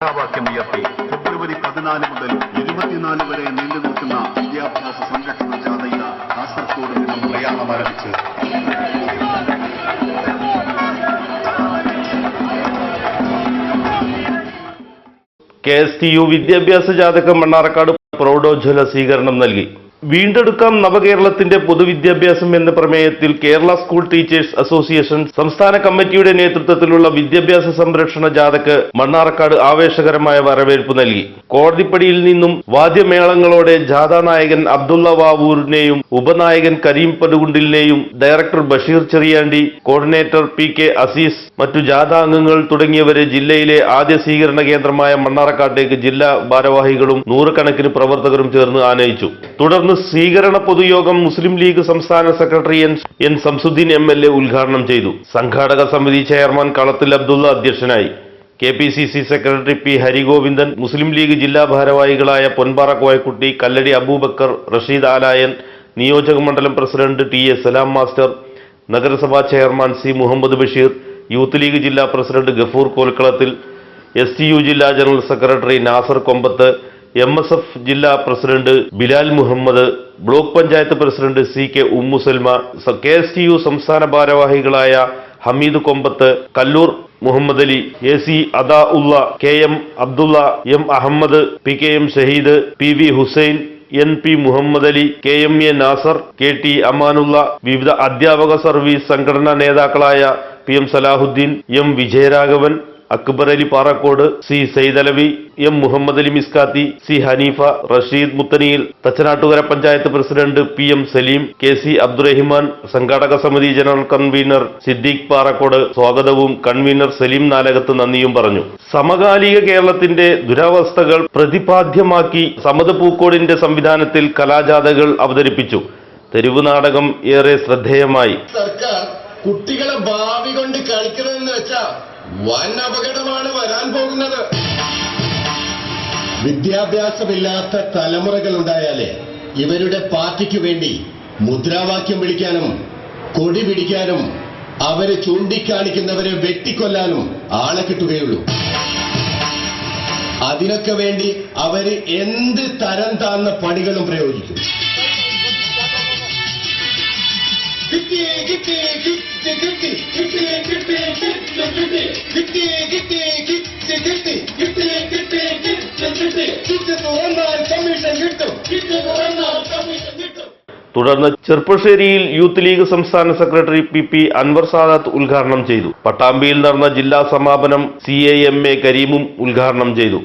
മുദ്രാവാക്യമുയർത്തി ഫെബ്രുവരി പതിനാല് മുതൽ ഇരുപത്തിനാല് വരെ നീണ്ടു നിൽക്കുന്ന വിദ്യാഭ്യാസ സംരക്ഷണ ജാഥയിൽ കാസർഗോഡ് നിന്നും പ്രയാണം ആരംഭിച്ച് കെ എസ് ടി യു വിദ്യാഭ്യാസ ജാഥക്ക് മണ്ണാർക്കാട് പ്രൗഢോജ്വല സ്വീകരണം നൽകി. വീണ്ടെടുക്കാം നവകേരളത്തിന്റെ പൊതുവിദ്യാഭ്യാസം എന്ന പ്രമേയത്തിൽ കേരള സ്കൂൾ ടീച്ചേഴ്സ് അസോസിയേഷൻ സംസ്ഥാന കമ്മിറ്റിയുടെ നേതൃത്വത്തിലുള്ള വിദ്യാഭ്യാസ സംരക്ഷണ ജാഥക്ക് മണ്ണാർക്കാട് ആവേശകരമായ വരവേൽപ്പ് നൽകി. കോടതിപ്പടിയിൽ നിന്നും വാദ്യമേളങ്ങളോടെ ജാഥാ നായകൻ അബ്ദുള്ള വാവൂരിനെയും ഉപനായകൻ Kareem പടുകുണ്ടിലിനെയും director Basheer Cheriyandi coordinator P K Azeez മറ്റു ജാഥാ അംഗങ്ങൾ തുടങ്ങിയവരെ ജില്ലയിലെ ആദ്യ സ്വീകരണ കേന്ദ്രമായ മണ്ണാർക്കാട്ടേക്ക് ജില്ലാ ഭാരവാഹികളും നൂറുകണക്കിന് പ്രവർത്തകരും ചേർന്ന് ആനയിച്ചു. തുടർന്ന് സ്വീകരണ പൊതുയോഗം മുസ്ലിം ലീഗ് സംസ്ഥാന secretary N N Samsudheen M L A ഉദ്ഘാടനം ചെയ്തു. സംഘാടക സമിതി ചെയർമാൻ കളത്തിൽ അബ്ദുള്ള അധ്യക്ഷനായി. K P C C secretary P Harigovindan Muslim League ജില്ലാ ഭാരവാഹികളായ പൊൻപാറ കോയക്കുട്ടി കല്ലടി അബൂബക്കർ റഷീദ് ആലായൻ നിയോജക മണ്ഡലം president T A Salam master നഗരസഭാ chairman C Muhammad Basheer youth league ജില്ലാ president Gafoor Kolkalathil S T U ജില്ലാ general secretary Nasar Kombath M S F ജില്ലാ president Bilal Muhammad block panchayat president C K Ummusalma K S T U സംസ്ഥാന ഭാരവാഹികളായ Hameed Kombath Kallur Muhammad Ali A C അദാ ഉള്ള K M Abdulla M Ahammed P K M Shaheed P V Hussain N P Muhammad Ali K M A Nasar K T Amanulla വിവിധ അധ്യാപക service സംഘടനാ നേതാക്കളായ P M Salahuddin M Vijayaraghavan Akbar Ali Parakkode C Saidalavi M Muhammad Ali Miskathi C Hanifa Rasheed മുത്തനിയിൽ Thachanattukara panchayat president P M Saleem K C Abdurahiman സംഘാടക സമിതി general convener Siddique Parakode സ്വാഗതവും convener Saleem Nalakath നന്ദിയും പറഞ്ഞു. സമകാലിക കേരളത്തിന്റെ ദുരവസ്ഥകൾ പ്രതിപാദ്യമാക്കി സമത പൂക്കോടിന്റെ സംവിധാനത്തിൽ കലാജാഥകൾ അവതരിപ്പിച്ചു. തെരുവ് നാടകം ഏറെ ശ്രദ്ധേയമായി. സർക്കാർ കുട്ടികളെ ഭാവി കൊണ്ട് കളിക്കണമെന്ന് വെച്ചാ വൻ അപകടമാണ് വരാൻ പോകുന്നത്. വിദ്യാഭ്യാസമില്ലാത്ത തലമുറകൾ ഉണ്ടായാലേ ഇവരുടെ പാർട്ടിക്ക് വേണ്ടി മുദ്രാവാക്യം വിളിക്കാനും കൊടി പിടിക്കാനും അവരെ ചൂണ്ടിക്കാണിക്കുന്നവരെ വെട്ടിക്കൊല്ലാനും ആളെ കിട്ടുകയുള്ളൂ. അതിനൊക്കെ വേണ്ടി അവർ എന്ത് തരം താന്ന പണികളും പ്രയോഗിക്കും കിട്ടി കിട്ടി കിട്ടി കിട്ടി കിട്ടി കിട്ടി കിട്ടി കിട്ടി കിട്ടി കിട്ടി കിട്ടി കിട്ടി കിട്ടി കിട്ടി കിട്ടി തുടർന്ന് ചെർപ്പശ്ശേരിയിൽ യൂത്ത് ലീഗ് സംസ്ഥാന secretary P P Anwar Sadath ഉദ്ഘാടനം ചെയ്തു പട്ടാമ്പിയിൽ നടന്ന ജില്ലാ സമാപനം സി എ എം എ കരീമും ഉദ്ഘാടനം ചെയ്തു